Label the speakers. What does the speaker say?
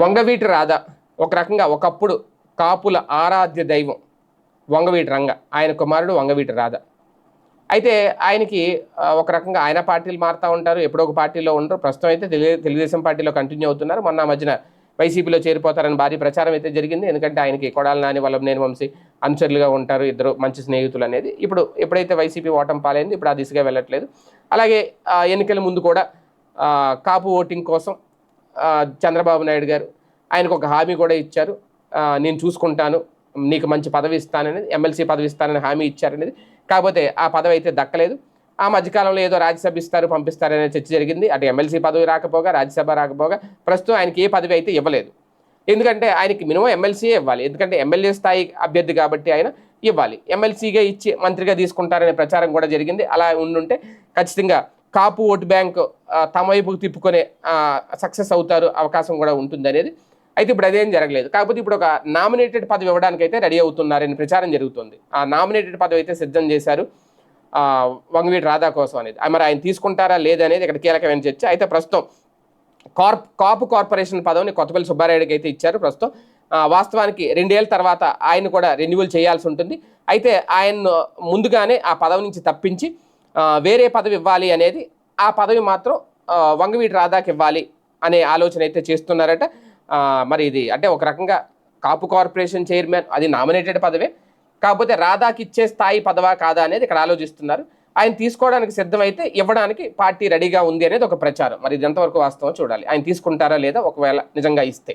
Speaker 1: వంగవీటి రాధ. ఒక రకంగా ఒకప్పుడు కాపుల ఆరాధ్య దైవం వంగవీటి రంగ. ఆయన కుమారుడు వంగవీటి రాధ. అయితే ఆయనకి ఒక రకంగా ఆయన పార్టీలు మారుతూ ఉంటారు ఎప్పుడో ఒక పార్టీలో ఉండరు. ప్రస్తుతం అయితే తెలుగుదేశం పార్టీలో కంటిన్యూ అవుతున్నారు. మొన్న మధ్యన వైసీపీలో చేరిపోతారని భారీ ప్రచారం అయితే జరిగింది. ఎందుకంటే ఆయనకి కొడాల నాని వల్లభనేని వంశీ అనుచరులుగా ఉంటారు. ఇద్దరు మంచి స్నేహితులు అనేది. ఇప్పుడు ఎప్పుడైతే వైసీపీ ఓటం పాలైంది ఇప్పుడు ఆ దిశగా వెళ్ళట్లేదు. అలాగే ఎన్నికల ముందు కూడా కాపు ఓటింగ్ కోసం చంద్రబాబు నాయుడు గారు. ఆయనకు ఒక హామీ కూడా ఇచ్చారు. నేను చూసుకుంటాను నీకు మంచి పదవి ఇస్తాననేది ఎమ్మెల్సీ పదవి ఇస్తానని హామీ ఇచ్చారనేది. కాకపోతే ఆ పదవి అయితే దక్కలేదు. ఆ మధ్యకాలంలో ఏదో రాజ్యసభ ఇస్తారు పంపిస్తారనే చర్చ జరిగింది. అటు ఎమ్మెల్సీ పదవి రాకపోగా రాజ్యసభ రాకపోగా ప్రస్తుతం ఆయనకి ఏ పదవి అయితే ఇవ్వలేదు. ఎందుకంటే ఆయనకి మినిమం ఎమ్మెల్సీయే ఇవ్వాలి. ఎందుకంటే ఎమ్మెల్యే స్థాయి అభ్యర్థి కాబట్టి ఆయన ఇవ్వాలి. ఎమ్మెల్సీగా ఇచ్చి మంత్రిగా తీసుకుంటారనే ప్రచారం కూడా జరిగింది. అలా ఉండుంటే ఖచ్చితంగా కాపు ఓటు బ్యాంక్ తమ వైపుకు తిప్పుకునే సక్సెస్ అవుతారు అవకాశం కూడా ఉంటుంది అనేది అయితే ఇప్పుడు అదేం జరగలేదు. కాకపోతే ఇప్పుడు ఒక నామినేటెడ్ పదవి ఇవ్వడానికి అయితే రెడీ అవుతున్నారని ప్రచారం జరుగుతుంది. ఆ నామినేటెడ్ పదవి అయితే సిద్ధం చేశారు ఆ, వంగవీటి రాధా కోసం అనేది మరి ఆయన తీసుకుంటారా లేదనేది ఇక్కడ కీలకమైన చర్చ. అయితే ప్రస్తుతం కార్ప్ కాపు కార్పొరేషన్ పదవిని కొత్తపల్లి సుబ్బారాయుడికి అయితే ఇచ్చారు ప్రస్తుతం. ఆ, వాస్తవానికి రెండేళ్ళ తర్వాత ఆయన కూడా రెన్యువల్ చేయాల్సి ఉంటుంది. అయితే ఆయన ముందుగానే ఆ పదవి నుంచి తప్పించి వేరే పదవి ఇవ్వాలి అనేది ఆ పదవి మాత్రం వంగవీటి రాధాకి ఇవ్వాలి అనే ఆలోచన అయితే చేస్తున్నారట. మరి ఇది అంటే ఒక రకంగా కాపు కార్పొరేషన్ చైర్మన్ అది నామినేటెడ్ పదవే. కాకపోతే రాధాకి ఇచ్చే స్థాయి పదవా కాదా అనేది ఇక్కడ ఆలోచిస్తున్నారు. ఆయన తీసుకోవడానికి సిద్ధమైతే ఇవ్వడానికి పార్టీ రెడీగా ఉంది అనేది ఒక ప్రచారం. మరి ఇది ఎంతవరకు వాస్తవం చూడాలి. ఆయన తీసుకుంటారా లేదా ఒకవేళ నిజంగా ఇస్తే.